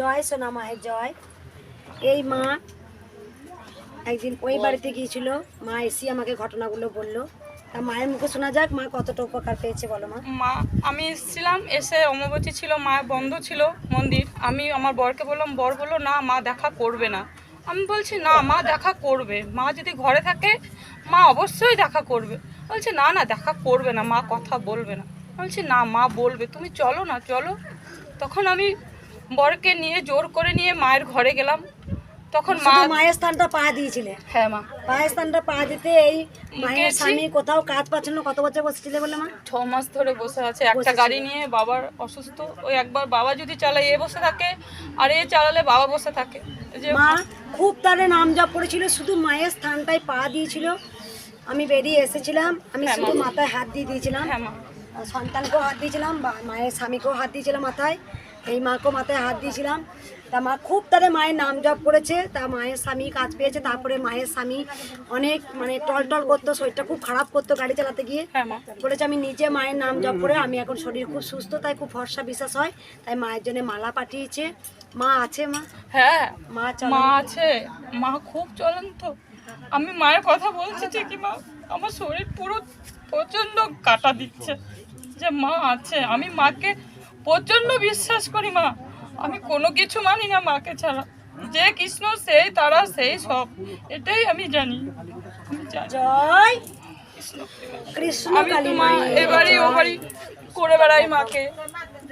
জয় সোনা মায়ের জয়। এই মা একদিন ওই বাড়িতে গিয়েছিল। মা এসে আমাকে ঘটনাগুলো বলল। তা মায়ের মুখে শোনা যাক মা কতটা উপকার পেয়েছে বলো মা। মা আমি এসেছিলাম এসে অমাবতী ছিল মা বন্ধ ছিল মন্দির। আমি আমার বরকে বললাম বর বলল না মা দেখা করবে না। আমি বলছি না মা দেখা করবে। মা যদি ঘরে থাকে মা অবশ্যই দেখা করবে। বলছে না না দেখা করবে না মা কথা বলবে না। বলছি না মা বলবে। তুমি চলো না চলো। তখন আমি বরকে নিয়ে জোর করে নিয়ে মায়ের ঘরে গেলাম। তখন মা মায়ের স্থানটা পা দিয়েছিলে? হ্যাঁ মা। পায়ের স্থানটা পা দিতে এই মায়ের স্বামী কোথাও কাজ পাচ্ছিল না কত বছর বসেছিলে বলে মা? ছ মাস ধরে বসে আছে একটা গাড়ি নিয়ে বাবার অসুস্থ। ওই একবার বাবা যদি চালায় এ বসে থাকে আর এ চালালে বাবা বসে থাকে। যে মা খুব তারে নাম জপ করেছিল শুধু মায়ের স্থানটায় পা দিয়েছিল। আমি বেরিয়ে এসেছিলাম আমি হ্যাঁ, শুধু মাথায় হাত দিয়ে দিয়েছিলাম। হ্যাঁ মা। সন্তানকেও হাত দিয়েছিলাম বা মায়ের স্বামীকেও হাত দিয়েছিলাম মাথায় এই মাকেও মাথায় হাত দিয়েছিলাম। তা মা খুব তাদের মায়ের নাম জপ করেছে তা মায়ের স্বামী কাজ পেয়েছে তারপরে মায়ের স্বামী অনেক মানে টল টল করতো শরীরটা খুব খারাপ করতো গাড়ি চালাতে গিয়ে। হ্যাঁ বলেছে আমি নিজে মায়ের নাম জপ করে আমি এখন শরীর খুব সুস্থ তাই খুব ভরসা বিশ্বাস হয় তাই মায়ের জন্য মালা পাঠিয়েছে। মা আছে মা? হ্যাঁ মা মা আছে। মা খুব চলন্ত আমি মায়ের কথা বলছি ঠিকই মা আমার শরীর পুরো প্রচণ্ড কাটা দিচ্ছে। যে মা আছে আমি মাকে প্রচণ্ড বিশ্বাস করি মা। আমি কোনো কিছু মানি না মাকে ছাড়া। যে কৃষ্ণ সেই তারা সেই সব। এটাই আমি জানি। জয় কৃষ্ণ কৃষ্ণ আমি তো মা এবারে ও বাড়ি করে বেড়াই মাকে।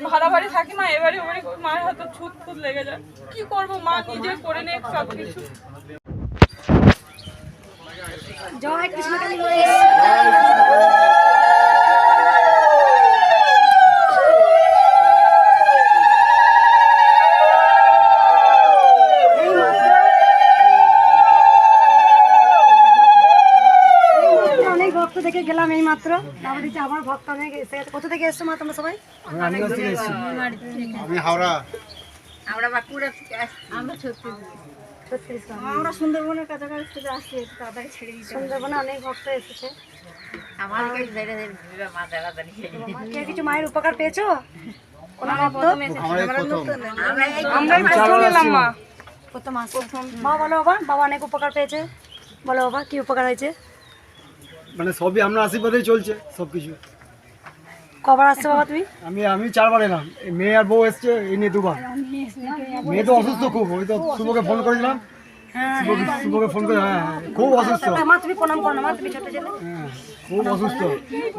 ভাড়া বাড়ি থাকি মা এবারে ও বাড়ি মায়ের হাতে ছুট ফুট লেগে যায়। কি করব? মা নিজে করে নে সব কিছু জয় কৃষ্ণ কালী মায়ের এই মাত্র এই মাত্র অনেক ভক্ত থেকে গেলাম এই মাত্র তারপরে আমার ভক্ত অনেক এসে গেছে কোথা থেকে এসছো মা তোমরা সবাই? আমি হাওড়া। ছত্রিশ আমরা সুন্দরবনের কাছাকাছি থেকে আসছি একটু তাড়াতাড়ি ছেড়ে দিচ্ছি সুন্দরবনে অনেক ভক্ত এসেছে। কেউ কিছু মায়ের উপকার পেয়েছ? আমার আমরা মা বলো বাবা। বাবা অনেক উপকার পেয়েছে। বলো বাবা কি উপকার হয়েছে? মানে সবই আমরা আশীর্বাদেই চলছে সব কিছু কবার আসছে বাবা তুমি? আমি আমি চারবার এলাম। এই মেয়ে আর বউ এসছে এই নিয়ে দুবার। মেয়ে তো অসুস্থ খুব ওই তো শুভকে ফোন করেছিলাম। শুভকে শুভকে ফোন করে হ্যাঁ হ্যাঁ, খুব অসুস্থ। হ্যাঁ খুব অসুস্থ।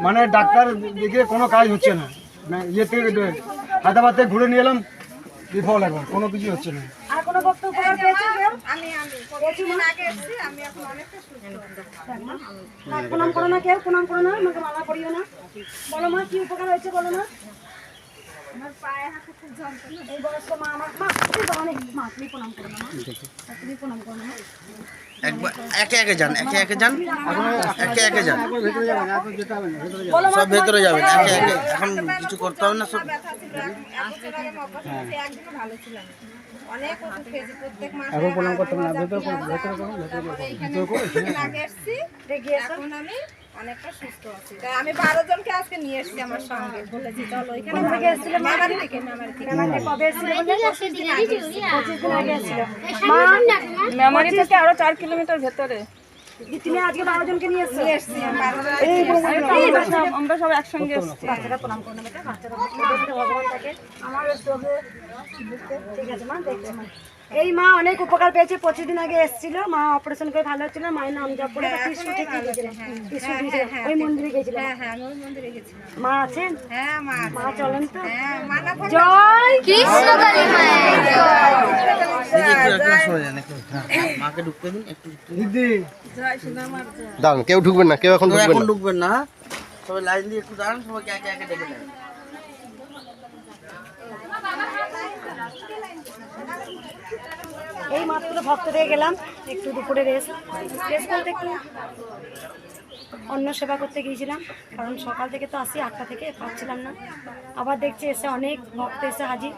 মানে ডাক্তার দেখিয়ে কোনো কাজ হচ্ছে না। ইয়ে থেকে হায়দ্রাবাদ থেকে ঘুরে নিয়ে এলাম বিফল একবার কোনো কিছু হচ্ছে না। আর কোনো প্রণাম করো না কেউ প্রণাম করো না আমাকে মালা করিও না। বলো মা কি উপকার হয়েছে বলো না এই বয়স্ক মা আমার মা তুমি বলো মা তুমি প্রণাম করো না মা। তুমি প্রণাম করো না একে একে যান একে একে যান। একে একে যান। সব ভেতরে যাবেন একে একে। এখন কিছু করতে হবে না সব এখন প্রণাম করতে না ভেতরে ভেতরে ভেতরে করো, ভেতরে হ্যাঁ। এখন আমি অনেকটা সুস্থ আছি। তাই আমি বারো জনকে আজকে নিয়ে এসেছি আমার সঙ্গে। বলেছি চলো এখানে থেকে এসেছিলে? মা? থেকে মেমারি থেকে মেমারিতে কবে এসেছিলে? বলে? পঁচিশ দিন আগে এসেছিলে। মা। মেমারি থেকে আরও চার কিলোমিটার ভেতরে। তুমি আজকে বারো জনকে নিয়ে এসছো? আমরা সব- একসঙ্গে এসেছি। বাচ্চারা প্রণাম করো না বাচ্চারা ভগবান থাকে আমার ঠিক আছে মা দেখছি মা। এই মা অনেক উপকার পেয়েছে পঁচিশ দিন আগে এসেছিল মা অপারেশন করে ভালো হচ্ছিল মায়ের নাম জপ করে ঠিক ওই মন্দিরে গেছিল হ্যাঁ হ্যাঁ ওই মন্দিরে গেছি মা আছেন? হ্যাঁ মা মা চলেন তো। হ্যাঁ জয় দিদি একটু একটু সরে যান একটু হ্যাঁ, মাকে ঢুকতে দিন একটু ঢুকতে দিন। দিদি দাঁড়ান কেউ ঢুকবেন না কেউ এখন ঢুকবেন এখন না। না। হ্যাঁ? সবাই লাইন দিয়ে একটু দাঁড়ান সবাইকে একে একে ডেকে দেন। এই মাত্র ভক্ত দিয়ে গেলাম একটু দুপুরে রেস্ট রেস্ট বলতে একটু অন্য সেবা করতে গিয়েছিলাম কারণ সকাল থেকে তো আসি আটটা থেকে পাচ্ছিলাম না। আবার দেখছি এসে অনেক ভক্ত এসে হাজির।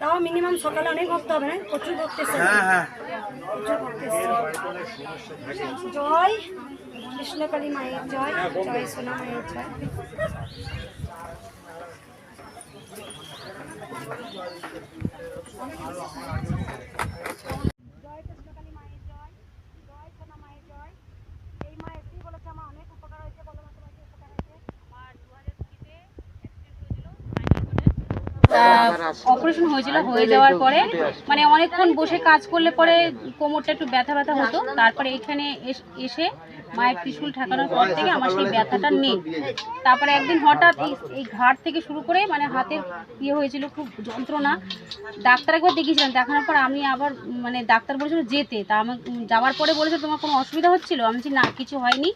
তাও মিনিমাম সকালে অনেক ভক্ত হবে না? প্রচুর ভক্ত এসে হ্যাঁ হ্যাঁ। প্রচুর ভক্ত এসছে জয় কৃষ্ণকালী মায়ের জয় জয় সোনা মায়ের জয় জয় কৃষ্ণকালী মায়ের জয় জয় সোনা মায়ের জয় এই মা এসেই বলেছে আমার অনেক উপকার হয়েছে বলো মা তোমার কি উপকার হয়েছে অপারেশন হয়েছিল হয়ে যাওয়ার পরে মানে অনেকক্ষণ বসে কাজ করলে পরে কোমরটা একটু ব্যথা ব্যথা হতো। তারপরে এখানে এস- মায়ের ত্রিশুল ঠেকানোর পর থেকে আমার সেই ব্যথাটা নেই। তারপরে একদিন হঠাৎ এই ঘাট থেকে শুরু করে মানে হাতের ইয়ে হয়েছিল খুব যন্ত্রণা। ডাক্তার একবার দেখিয়েছিলাম দেখানোর পর আমি আবার মানে ডাক্তার বলেছিল যেতে। তা আমার যাওয়ার পরে বলেছে তোমার কোনো অসুবিধা হচ্ছিল? আমি বলছি না কিছু হয়নি।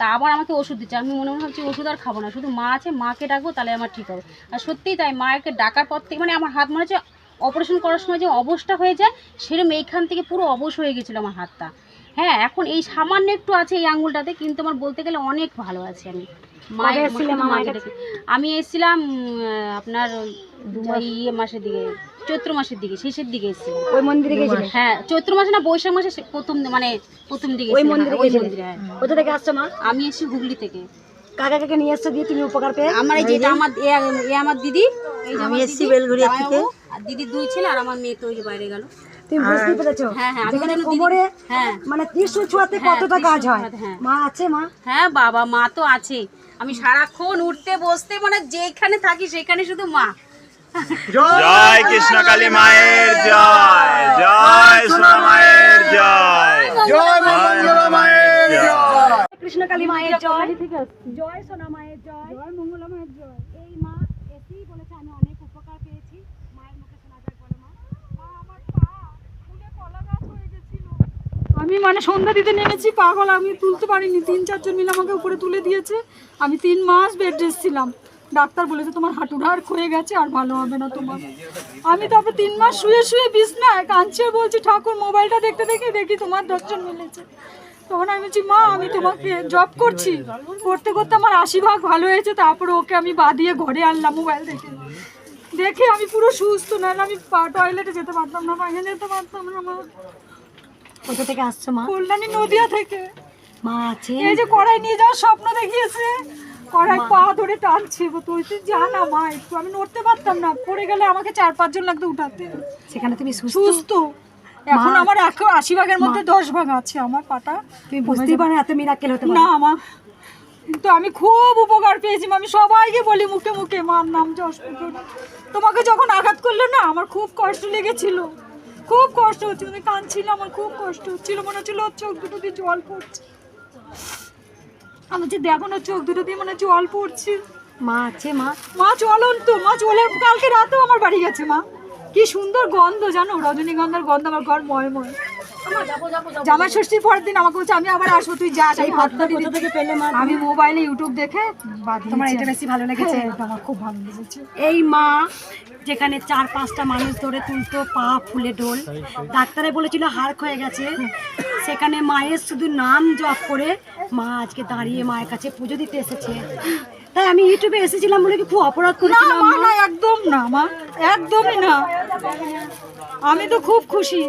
তা আবার আমাকে ওষুধ দিচ্ছে। আমি মনে মনে ভাবছি, ওষুধ আর খাব না, শুধু মা আছে, মাকে ডাকবো, তাহলে আমার ঠিক হবে। আর সত্যিই তাই, মাকে ডাকার পর থেকে মানে আমার হাত মনে হচ্ছে অপারেশন করার সময় যে অবস্থা হয়ে যায়, সেরকম এইখান থেকে পুরো অবশ হয়ে গেছিল আমার হাতটা। হ্যাঁ এখন এই সামান্য একটু আছে এই আঙুলটাতে, কিন্তু আমার বলতে গেলে অনেক ভালো আছে আমি। আমি এসেছিলাম আপনার ইয়ে মাসের দিকে চৈত্র মাসের দিকে শেষের দিকে এসেছিলাম। ওই মন্দিরে গেছিলে? হ্যাঁ চৈত্র মাসে না বৈশাখ মাসে প্রথম মানে প্রথম দিকে ওই মন্দিরে ওই মন্দিরে হ্যাঁ। কোথা থেকে আসছো মা? আমি এসেছি হুগলি থেকে। কাকা কাকে নিয়ে এসছো দিয়ে তুমি উপকার পেয়ে? আমার এই যেটা আমার এ আমার দিদি এই আমি এসেছি বেলঘড়িয়া থেকে। আর দিদি দুই ছেলে আর আমার মেয়ে তো ওই যে বাইরে গেল। তুমি বুঝতে পেরেছ? হ্যাঁ, হ্যাঁ, আমি যেখানে কোমরে হ্যাঁ। মানে ত্রিশুল ছোঁয়াতে কতটা কাজ হ্যাঁ। মা আছে মা? হ্যাঁ বাবা মা তো আছে। আমি সারাক্ষণ উঠতে বসতে মানে যেখানে থাকি সেখানে শুধু মা। জয় কৃষ্ণ কালী মায়ের জয় জয় সোনা মায়ের জয়। জয় মঙ্গল মায়ের জয় কৃষ্ণ কালী মায়ের জয়। জয় সোনা মায়ের জয়। জয় মঙ্গলা মায়ের জয় এই মা এসেই বলেছে আমি অনেক উপকার পেয়েছি মায়ের মুখে শোনা যায় বলে মা আমি মানে সন্ধ্যা দিতে নেমেছি, পাগল, আমি তুলতে পারিনি। তিন, চারজন মিলে আমাকে উপরে তুলে দিয়েছে। আমি তিন মাস বেড রেস্ট ছিলাম। ডাক্তার বলেছে তোমার হাড় ক্ষয়ে গেছে, আর ভালো হবে না তোমার। আমি তারপরে তিন মাস শুয়ে শুয়ে বিছনায় কাঁদছে, বলছি, ঠাকুর, মোবাইলটা দেখতে দেখে, দেখি তোমার দশজন মিলেছে। তখন আমি বলছি, মা, আমি তোমাকে জব করছি। করতে করতে আমার আশি ভাগ ভালো হয়েছে, তারপরে ওকে আমি বাদিয়ে ঘরে আনলাম মোবাইল দেখে। দেখে আমি পুরো সুস্থ, নাহলে আমি টয়লেটে যেতে পারতাম না বাইরে যেতে পারতাম না, মা। কোথা থেকে আসছো মা? কল্যাণী নদিয়া থেকে। মা আছে? এই যে কড়াই নিয়ে যাওয়ার স্বপ্ন দেখিয়েছে। কড়াই পা ধরে টানছে তুই তুই জানা মা একটু আমি নড়তে পারতাম না। পড়ে গেলে আমাকে চার পাঁচজন লাগতো উঠাতে। সেখানে তুমি সুস্থ? এখন আমার এখন আশি ভাগের মধ্যে দশ ভাগ আছে আমার পাটা। তুমি বুঝতেই পারো এত মিরাক্কেল হতে না মা কিন্তু আমি খুব উপকার পেয়েছি মা। আমি সবাইকে বলি মুখে মুখে মার নাম যশ। তোমাকে যখন আঘাত করল না আমার খুব কষ্ট লেগেছিল। খুব কষ্ট হচ্ছে মানে কাঁদছিল আমার, খুব কষ্ট হচ্ছিল, মনে হচ্ছিল ওর চোখ দুটো দিয়ে জল পড়ছে। আমি দেখো না, চোখ দুটো দিয়ে মানে জল পড়ছে। মা আছে, মা। মা চলন তো, মা, চলে কালকে রাতেও আমার বাড়ি গেছে, মা। কি সুন্দর গন্ধ, জানো? রজনীগন্ধার গন্ধ, আমার ঘর ময় ময়। জামা ষষ্ঠীর পরের দিন আমাকে বলছে আমি আবার আসব তুই যা। এই ভাতটা কোথা থেকে পেলে মা? আমি মোবাইলে ইউটিউব দেখে তোমার এটা বেশি ভালো লেগেছে? আমার খুব ভালো লেগেছে। এই মা যেখানে চার পাঁচটা মানুষ ধরে তুলতো পা ফুলে ডোল ডাক্তারে বলেছিল হাড় ক্ষয়ে গেছে। সেখানে মায়ের শুধু নাম জপ করে মা আজকে দাঁড়িয়ে মায়ের কাছে পুজো দিতে এসেছে। তাই আমি ইউটিউবে এসেছিলাম বলে কি খুব অপরাধ করেছিলাম। না একদম না মা একদমই না। আমি তো খুব খুশি।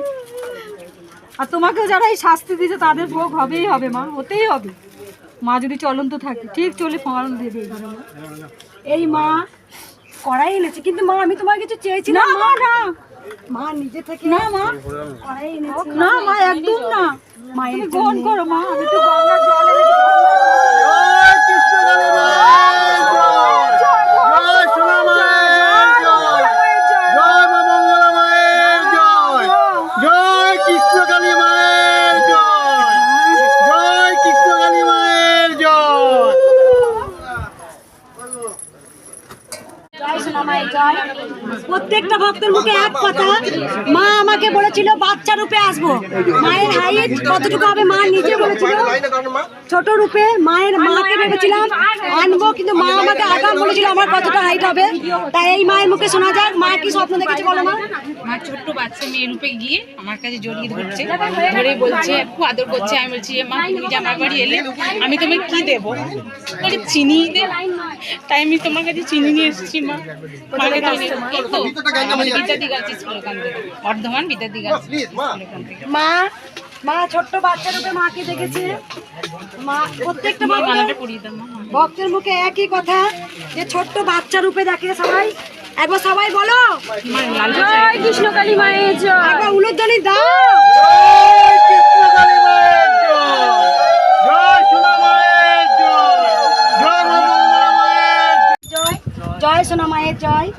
আর তোমাকেও যারা এই শাস্তি দিয়েছে তাদের ভোগ হবেই হবে মা হতেই হবে। মা যদি চলন্ত থাকে ঠিক চলে ফল দেবে এই মা কড়াই এনেছে কিন্তু মা আমি তোমার কিছু চেয়েছি না না। মা না। মা নিজে থেকে না মা। কড়াই এনেছে। না মা একদম না। মা গ্রহণ করো মা আমি তো গঙ্গার জল এনেছি জয় কৃষ্ণকালী মায়ের জয় জয় সোনা মায়ের জয় জয় মা মঙ্গলা মায়ের জয় জয় কৃষ্ণকালী মায়ের জয় জয় কৃষ্ণকালী মায়ের জয় জয় সোনা মায়ের জয় প্রত্যেকটা ভক্তের মুখে এক কথা। মা আমাকে বলেছিল, বাচ্চা রূপে আসব। মায়ের হাইট কতটুকু হবে, মা নিজে বলেছিল ছোট রূপে মায়ের মাকে ভেবেছিলাম আনব কিন্তু মা আমাকে আগাম বলেছিল আমার কতটা হাইট হবে। তাই এই মায়ের মুখে শোনা যাক মা কি স্বপ্ন দেখেছে বলো মা। আমার ছোট্ট বাচ্চা মেয়ে রূপে গিয়ে আমার কাছে জড়িয়ে ধরছে। ধরে বলছে খুব আদর করছে। আমি বলছি "এ মা তুমি যে আমার বাড়ি এলে আমি তোমায় কি দেবো? বলে চিনি দে। তাই আমি তোমার কাছে চিনি নিয়ে এসেছি মা। মাকে তো বিদ্যার্থী গার্লস স্কুল ওখান থেকে। বর্ধমান বিদ্যার্থী গার্লস স্কুল ওখান থেকে। মা মা ছোট্ট বাচ্চা রূপে মাকে দেখেছে। মা প্রত্যেকটা মা। ভক্তের- মুখে একই কথা যে ছোট্ট বাচ্চা রূপে দেখে সবাই। একবার সবাই বলো। জয় কৃষ্ণকালী মায়ের জয়। একবার উলুধ্বনি দাও। জয় কৃষ্ণকালী মায়ের জয়। জয় সোনা মায়ের জয়। জয় মা মঙ্গলা মায়ের জয়। জয় জয় সোনা মায়ের জয়।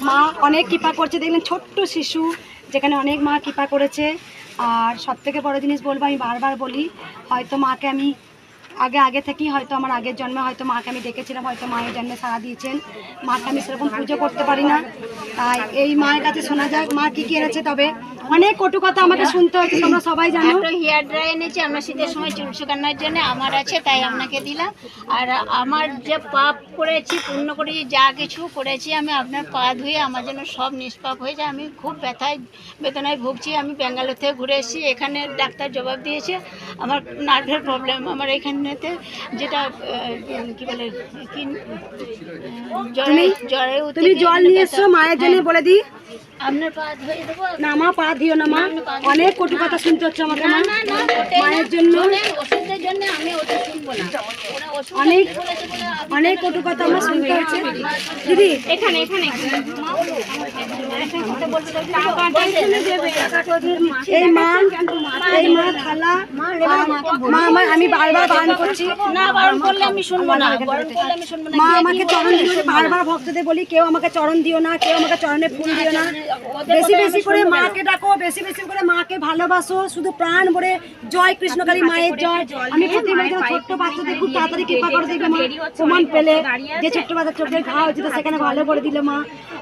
মা অনেক কৃপা করছে। দেখলেন ছোট্ট শিশু যেখানে অনেক মা কৃপা করেছে। আর সব থেকে বড় জিনিস বলব, আমি বারবার বলি, হয়তো মাকে আমি আগে আগে থেকেই হয়তো আমার আগের জন্মে হয়তো মাকে আমি ডেকেছিলাম, হয়তো মায়ের জন্মে সারা দিয়েছেন। মাকে আমি সেরকম পুজো করতে পারি না। তাই এই মায়ের কাছে শোনা যাক, মা কী কী এনেছে তবে অনেক কটু কথা আমাকে শুনতে হয়েছে তোমরা সবাই জানো। একটা হেয়ার ড্রাই এনেছি আমরা শীতের সময় চুল শুকানোর জন্য আমার আছে তাই আপনাকে দিলাম। আর আমার যে পাপ করেছি পূর্ণ করেছি যা কিছু করেছি আমি আপনার পা ধুয়ে আমার জন্য সব নিষ্পাপ হয়ে যায়। আমি খুব ব্যথায় বেদনায় ভুগছি আমি ব্যাঙ্গালোর থেকে ঘুরে এসেছি এখানে ডাক্তার জবাব দিয়েছে। আমার নার্ভের প্রবলেম আমার এখানেতে যেটা কি বলে কি জ্বরে জ্বরে জল নিয়ে এসছো মায়ের জন্য বলে দিই। আপনার পা ধুয়ে দেবো? না মা পা দিও না মা। অনেক কটু কথা শুনতে হচ্ছে আমাকে মা। মায়ের জন্য জন্য আমি ওষুধ শুনব না অনেক কটু কথা আমার শুনতে হচ্ছে দিদি এখানে এখানে এই মা এই মা থালা মা আমার আমি বারবার বারণ করছি না বারণ করলে আমি শুনব না বারণ করলে আমি শুনব না মা আমাকে চরণ না। বারবার ভক্তদের বলি কেউ আমাকে চরণ দিও না কেউ আমাকে চরণে ফুল দিও না বেশি বেশি করে মাকে ডাকো বেশি বেশি করে মাকে ভালোবাসো শুধু প্রাণ ভরে জয় কৃষ্ণকালী মায়ের জয় আমি প্রতি মাঝে ছোট্ট বাচ্চাদের খুব তাড়াতাড়ি কৃপা করে দেখবে মা। প্রমাণ পেলে যে ছোট্ট বাচ্চা চোখের ঘা হয়েছে তো সেখানে ভালো করে দিলে মা।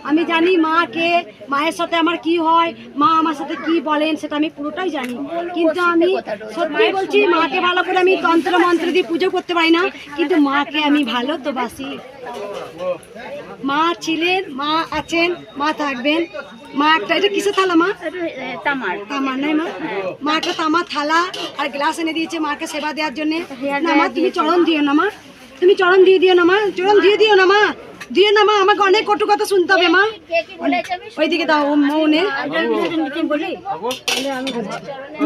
আমি জানি মাকে মায়ের সাথে আমার কি হয় মা আমার সাথে কি বলেন সেটা আমি পুরোটাই জানি। কিন্তু আমি সত্যি বলছি মাকে ভালো করে আমি তন্ত্র মন্ত্র দিয়ে পুজো করতে পারি না। কিন্তু মাকে আমি ভালো তো বাসি মা ছিলেন মা আছেন মা থাকবেন। মা একটা এটা কিসের থালা মা? তামার। তামার নাই মা? মা একটা তামার থালা আর গ্লাস এনে দিয়েছে মাকে সেবা দেওয়ার জন্য। না মা তুমি চরণ দিও না মা। তুমি চরণ দিয়ে দিও না মা। চরণ দিয়ে দিও না মা। দিও না মা আমাকে অনেক কটু কথা শুনতে হবে মা। কে কি ওইদিকে দাও ও মৌনে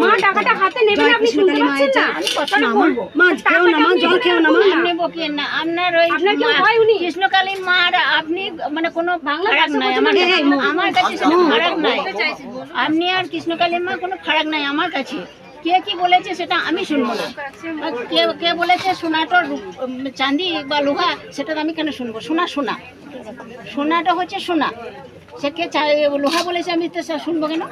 মা টাকাটা হাতে নেবেন আপনি শুনতে পাচ্ছেন না? মা খেও না মা জল খেও না মা। আপনি বকিয়েন না? আপনার ওই আপনার মা- হয় উনি? কৃষ্ণকালী মার আপনি মানে কোনো ফারাক নাই। আমার কাছে আমার কাছে ফারাক নাই। আপনি আর কৃষ্ণকালী মা কোনো ফারাক নাই আমার কাছে। কে কি বলেছে সেটা আমি শুনব না। কে কে বলেছে সোনাটা চাঁদি বা লোহা সেটা আমি কেন শুনব? সোনা সোনা। সোনাটা হচ্ছে সোনা। সে কে লোহা বলেছে আমি তো শুনব কেন?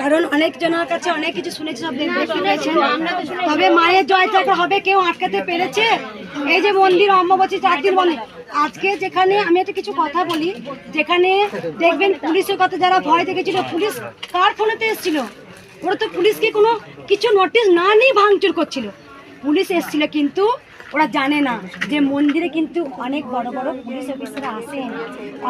কারণ অনেক জনের কাছে অনেক কিছু শুনেছি সব তবে মায়ের জয় জয়টাকে হবে কেউ আটকাতে পেরেছে? এই যে মন্দির অম্বুবাচী দিন বন্ধ আজকে যেখানে আমি একটা কিছু কথা বলি যেখানে দেখবেন পুলিশের কথা যারা ভয় দেখেছিল পুলিশ কার ফোনেতে এসেছিল? ওরা তো পুলিশকে কোনো কিছু নোটিশ না নিয়ে ভাঙচুর করছিল। পুলিশ এসেছিল কিন্তু ওরা জানে না যে মন্দিরে কিন্তু অনেক বড় বড় পুলিশ অফিসাররা আসেন।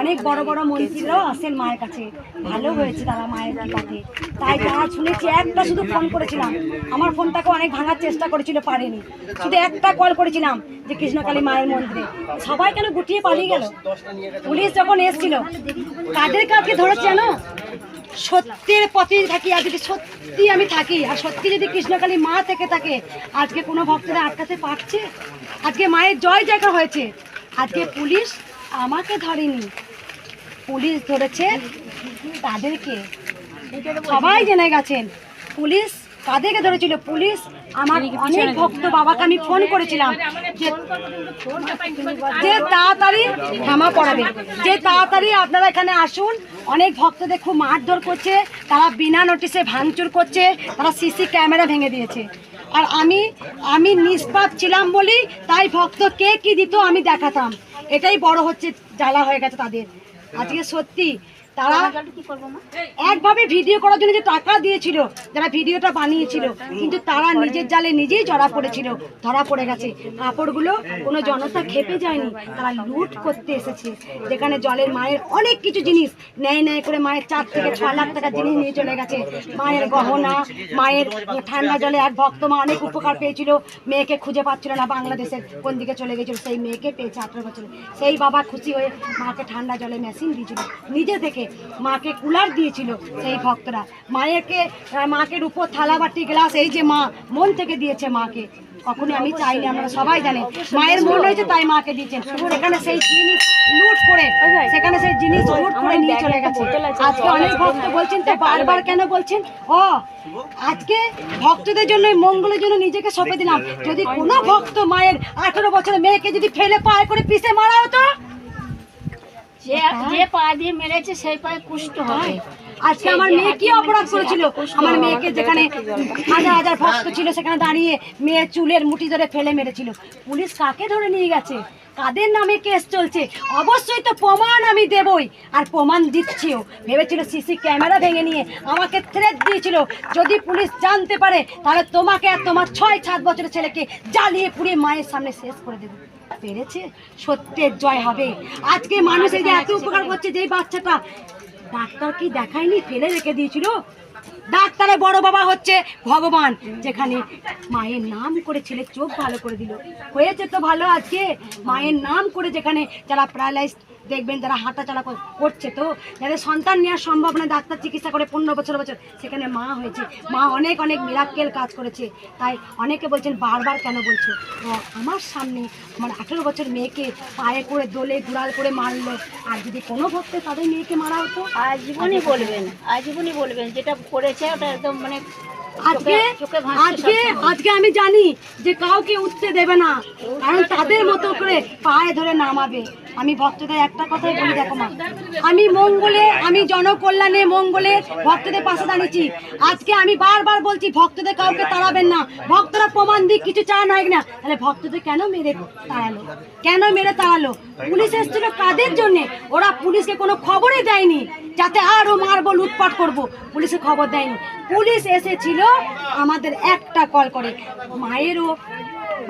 অনেক বড় বড় মন্ত্রীরাও আসেন মায়ের কাছে। ভালো হয়েছে তারা মায়ের কাছে তাই যারা শুনেছি, একটা শুধু ফোন করেছিলাম। আমার ফোনটাকে অনেক ভাঙার চেষ্টা করেছিল, পারেনি। শুধু একটা কল করেছিলাম যে কৃষ্ণকালী মায়ের মন্দিরে। সবাই কেন গুটিয়ে পালিয়ে গেল? পুলিশ যখন এসেছিল, কাদের কাছে ধরেছে জানো? সত্যের পথে থাকি, আর যদি সত্যি আমি থাকি, আর সত্যি যদি কৃষ্ণকালী মা থেকে থাকে, আজকে কোনো ভক্তরা আটকাতে পারছে? আজকে মায়ের জয় জায়গা হয়েছে। আজকে পুলিশ আমাকে ধরেনি। পুলিশ ধরেছে তাদেরকে। সবাই জেনে গেছেন। পুলিশ কাদেরকে ধরেছিল। পুলিশ আমার অনেক ভক্ত বাবাকে আমি ফোন করেছিলাম যে তাড়াতাড়ি ক্ষমা পড়াবে যে তাড়াতাড়ি আপনারা এখানে আসুন। অনেক ভক্তদের খুব মারধর করছে তারা বিনা নোটিশে ভাঙচুর করছে তারা সিসি ক্যামেরা ভেঙে দিয়েছে। আর আমি আমি নিষ্পাপ ছিলাম বলি তাই ভক্ত কে কি দিত আমি দেখাতাম। এটাই বড় হচ্ছে জ্বালা হয়ে গেছে তাদের। আজকে সত্যি তারা একভাবে ভিডিও করার জন্য যে টাকা দিয়েছিল যারা ভিডিওটা বানিয়েছিল কিন্তু তারা নিজের জালে নিজেই ধরা পড়েছিল ধরা পড়ে গেছে। কাপড়গুলো কোনো জনতা খেপে যায়নি তারা লুট করতে এসেছে। যেখানে জলের মায়ের অনেক কিছু জিনিস ন্যায় ন্যায় করে মায়ের চার থেকে ছয় লাখ টাকা জিনিস নিয়ে চলে গেছে। মায়ের গহনা মায়ের ঠান্ডা জলে এক ভক্ত মা অনেক উপকার পেয়েছিল মেয়েকে খুঁজে পাচ্ছিল না বাংলাদেশের কোন দিকে চলে গেছিল সেই মেয়েকে পেয়েছে আঠেরো বছর। সেই বাবা খুশি হয়ে মাকে ঠান্ডা জলে মেশিন দিয়েছিল নিজে থেকে মাকে মাকে কুলার দিয়েছিল সেই ভক্তরা। মায়েরকে আহ, মাকে রূপো থালা বাটি গ্লাস এই যে মা মন থেকে দিয়েছে মাকে। কখনই আমি চাইনি আমরা সবাই জানি। মায়ের মন হয়েছে তাই মাকে দিয়েছেন। সেখানে সেই জিনিস লুট করে সেখানে সেই জিনিস লুট করে নিয়ে চলে গেছে। আজকে অনেক ভক্ত বলছেন তো বারবার কেন বলছেন? ও আজকে ভক্তদের জন্য মঙ্গলের জন্য নিজেকে সঁপে দিলাম। যদি কোনো ভক্ত মায়ের আঠেরো বছরের মেয়েকে যদি ফেলে পায়ে করে পিসে মারা হতো যে যে পা দিয়ে মেরেছে সেই পায়ে কুষ্ঠ হবে। আজকে আমার মেয়ে কি অপরাধ করেছিল? আমার মেয়েকে যেখানে হাজার হাজার ভক্ত ছিল সেখানে দাঁড়িয়ে মেয়ে চুলের মুঠি ধরে ফেলে মেরেছিল। পুলিশ কাকে ধরে নিয়ে গেছে? কাদের নামে কেস চলছে? অবশ্যই তো প্রমাণ আমি দেবই আর প্রমাণ দিচ্ছিও। ভেবেছিল সিসি ক্যামেরা ভেঙে নিয়ে আমাকে থ্রেট দিয়েছিল। যদি পুলিশ জানতে পারে তাহলে তোমাকে আর তোমার ছয় সাত বছরের ছেলেকে জ্বালিয়ে পুড়িয়ে মায়ের সামনে শেষ করে দেবে। পেরেছে? সত্যের জয় হবে। আজকে মানুষের যে এত উপকার করছে যে বাচ্চাটা ডাক্তার কি দেখায়নি? ফেলে রেখে দিয়েছিল। ডাক্তারে বড় বাবা হচ্ছে ভগবান যেখানে মায়ের নাম করে ছেলে চোখ ভালো করে দিল। হয়েছে তো ভালো আজকে? মায়ের নাম করে যেখানে যারা প্যারালাইজ দেখবেন যারা হাঁটা চলা করছে তো যাদের সন্তান নেওয়ার সম্ভব না ডাক্তার চিকিৎসা করে পনেরো বছর বছর সেখানে মা হয়েছে। মা অনেক অনেক মিরাক্কেল কাজ করেছে। তাই অনেকে বলছেন বারবার কেন বলছো? আমার সামনে আমার আঠেরো বছর মেয়েকে পায়ে করে দোলে গুড়াল করে মারলো। আর যদি কোনো ভক্তে তাদের মেয়েকে মারা হতো? আজীবনই বলবেন আজীবনই বলবেন যেটা ওটা একদম মানে আজকে আজকে আমি জানি যে কাউকে উঠতে দেবে না। কারণ তাদের মতো করে পায়ে ধরে নামাবে। আমি ভক্তদের একটা কথাই বলি দেখো মা। আমি মঙ্গলে আমি জনকল্যাণে মঙ্গলে ভক্তদের পাশে দাঁড়িয়েছি। আজকে আমি বারবার বলছি ভক্তদের কাউকে তাড়াবেন না। ভক্তরা প্রমাণ দিক কিছু চান হয় না তাহলে ভক্তদের কেন মেরে তাড়ালো? কেন মেরে তাড়ালো? পুলিশ এসেছিল কাদের জন্য? ওরা পুলিশকে কোনো খবরই দেয়নি। যাতে আরও মারবো লুটপাট করব। পুলিশে খবর দেয়নি। পুলিশ এসেছিল, আমাদের একটা কল করে। মায়েরও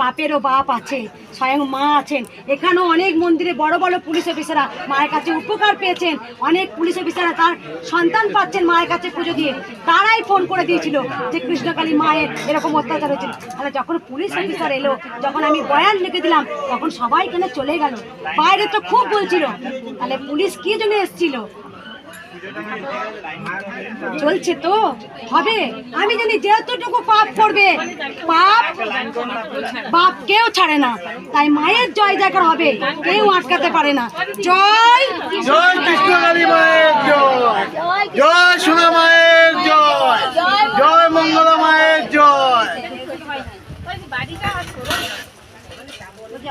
বাপেরও বাপ আছে, স্বয়ং মা আছেন। এখানেও অনেক মন্দিরে বড় বড় পুলিশ অফিসাররা মায়ের কাছে উপকার পেয়েছেন। অনেক পুলিশ অফিসাররা তার সন্তান পাচ্ছেন মায়ের কাছে পুজো দিয়ে। তারাই ফোন করে দিয়েছিল যে কৃষ্ণকালী মায়ের এরকম অত্যাচার হয়েছিল তাহলে যখন পুলিশ অফিসার এলো, যখন আমি বয়ান লিখে দিলাম, তখন সবাই কেন চলে গেল। বাইরে তো খুব বলছিল তাহলে পুলিশ কি জন্য এসেছিল? চলছে তো? হবে। আমি জানি যেহেতুটুকু পাপ করবে, পাপ বাপ কেউ ছাড়ে না। তাই মায়ের জয় জায়গা হবে। কেউ আটকাতে পারে না। জয় জয় কৃষ্ণকালী মায়ের জয়। জয় সোনা মায়ের জয়। জয় মঙ্গলা মায়ের জয়।